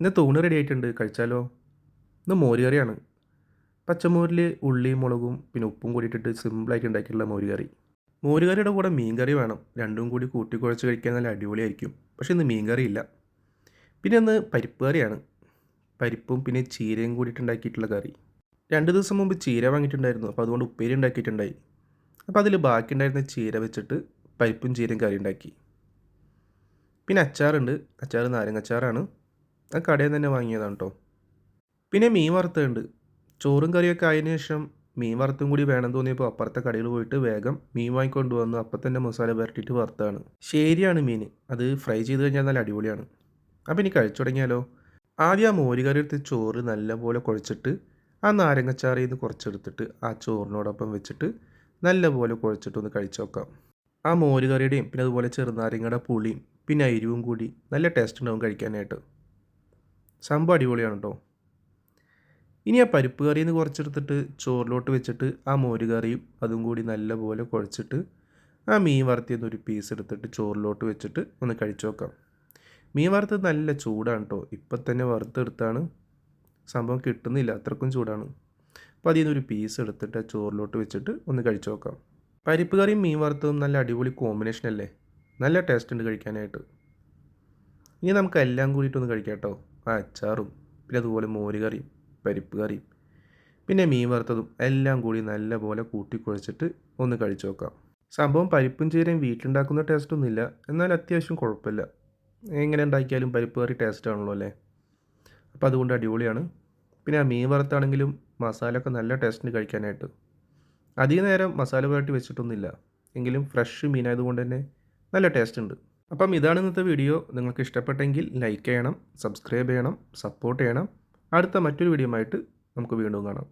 ഇന്ന് തൂണ് റെഡി ആയിട്ടുണ്ട് കഴിച്ചാലോ? ഇന്ന് മോരുകറിയാണ് പച്ചമോരിൽ ഉള്ളിയും മുളകും പിന്നെ ഉപ്പും കൂടിയിട്ടിട്ട് സിമ്പിളായിട്ട് ഉണ്ടാക്കിയിട്ടുള്ള മോരുകറി കറി. മോര് കറിയുടെ കൂടെ മീൻ കറി വേണം. രണ്ടും കൂടി കൂട്ടി കുഴച്ച് കഴിക്കാൻ നല്ല അടിപൊളിയായിരിക്കും. പക്ഷേ ഇന്ന് മീൻ കറി ഇല്ല. പിന്നെ ഇന്ന് പരിപ്പ് കറിയാണ്. പരിപ്പും പിന്നെ ചീരയും കൂടിയിട്ട് ഉണ്ടാക്കിയിട്ടുള്ള കറി. രണ്ട് ദിവസം മുമ്പ് ചീര വാങ്ങിയിട്ടുണ്ടായിരുന്നു. അപ്പോൾ അതുകൊണ്ട് ഉപ്പേരി ഉണ്ടാക്കിയിട്ടുണ്ടായി. അപ്പോൾ അതിൽ ബാക്കി ഉണ്ടായിരുന്ന ചീര വെച്ചിട്ട് പരിപ്പും ചീരയും കറി ഉണ്ടാക്കി. പിന്നെ അച്ചാറുണ്ട്. അച്ചാർ നാരങ്ങച്ചാറാണ്. ആ കടയിൽ നിന്ന് തന്നെ വാങ്ങിയതാണ് കേട്ടോ പിന്നെ മീൻ വറുത്തുണ്ട് ചോറും കറിയൊക്കെ ആയതിനു ശേഷം മീൻ വറുത്തും കൂടി വേണം തോന്നിയപ്പോൾ അപ്പുറത്തെ കടയിൽ പോയിട്ട് വേഗം മീൻ വാങ്ങിക്കൊണ്ട് വന്നു. അപ്പം തന്നെ മസാല പുരട്ടിയിട്ട് വറുത്താണ് ശരിയാണ് മീൻ. അത് ഫ്രൈ ചെയ്ത് കഴിഞ്ഞാൽ നല്ല അടിപൊളിയാണ്. അപ്പം ഇനി കഴിച്ചു തുടങ്ങിയാലോ? ആദ്യം ആ മോരുകറി എടുത്ത് ചോറ് നല്ലപോലെ കുഴച്ചിട്ട് ആ നാരങ്ങച്ചാറിൽ നിന്ന് കുറച്ചെടുത്തിട്ട് ആ ചോറിനോടൊപ്പം വെച്ചിട്ട് നല്ലപോലെ കുഴച്ചിട്ട് ഒന്ന് കഴിച്ചു നോക്കാം. ആ മോരുകറിയുടെയും പിന്നെ അതുപോലെ ചെറുനാരങ്ങയുടെ പുളിയും പിന്നെ അരിവും കൂടി നല്ല ടേസ്റ്റ് ഉണ്ടാവും കഴിക്കാനായിട്ട്. സംഭവം അടിപൊളിയാണ് കേട്ടോ ഇനി ആ പരിപ്പ് കറിയിൽ നിന്ന് കുറച്ചെടുത്തിട്ട് ചോറിലോട്ട് വെച്ചിട്ട് ആ മോര് കറിയും അതും കൂടി നല്ലപോലെ കുഴച്ചിട്ട് ആ മീൻ വറുത്തിന്ന് ഒരു പീസ് എടുത്തിട്ട് ചോറിലോട്ട് വെച്ചിട്ട് ഒന്ന് കഴിച്ചു നോക്കാം. മീൻ വറുത്തത് നല്ല ചൂടാണ് കേട്ടോ ഇപ്പം തന്നെ വറുത്തെടുത്താണ്. സംഭവം കിട്ടുന്നില്ല. അത്രക്കും ചൂടാണ്. അപ്പോൾ അതിൽ നിന്നൊരു പീസ് എടുത്തിട്ട് ചോറിലോട്ട് വെച്ചിട്ട് ഒന്ന് കഴിച്ചു നോക്കാം. പരിപ്പ് കറിയും മീൻ വറുത്തതും നല്ല അടിപൊളി കോമ്പിനേഷൻ അല്ലേ? നല്ല ടേസ്റ്റ് ഉണ്ട് കഴിക്കാനായിട്ട്. ഇനി നമുക്ക് എല്ലാം കൂടിയിട്ടൊന്ന് കഴിക്കാം കേട്ടോ. ആ അച്ചാറും പിന്നെ അതുപോലെ മോര് കറിയും പരിപ്പ് കറിയും പിന്നെ മീൻ വറുത്തതും എല്ലാം കൂടി നല്ലപോലെ കൂട്ടി കുഴച്ചിട്ട് ഒന്ന് കഴിച്ചു നോക്കാം. സംഭവം പരിപ്പും ചീരയും വീട്ടിലുണ്ടാക്കുന്ന ടേസ്റ്റ് ഒന്നുമില്ല എന്നാൽ അത്യാവശ്യം കുഴപ്പമില്ല. എങ്ങനെ ഉണ്ടാക്കിയാലും പരിപ്പ് കറി ടേസ്റ്റ് ആണല്ലോ അല്ലേ? അപ്പോൾ അതുകൊണ്ട് അടിപൊളിയാണ്. പിന്നെ ആ മീൻ വറുത്താണെങ്കിലും മസാല ഒക്കെ നല്ല ടേസ്റ്റിന് കഴിക്കാനായിട്ട്. അധികം നേരം മസാല പുരട്ടി വെച്ചിട്ടൊന്നുമില്ല. എങ്കിലും ഫ്രഷ് മീനായതുകൊണ്ട് തന്നെ നല്ല ടേസ്റ്റ് ഉണ്ട്. അപ്പം ഇതാണ് ഇന്നത്തെ വീഡിയോ. നിങ്ങൾക്ക് ഇഷ്ടപ്പെട്ടെങ്കിൽ ലൈക്ക് ചെയ്യണം സബ്സ്ക്രൈബ് ചെയ്യണം സപ്പോർട്ട് ചെയ്യണം. അടുത്ത മറ്റൊരു വീഡിയോ ആയിട്ട് നമുക്ക് വീണ്ടും കാണാം.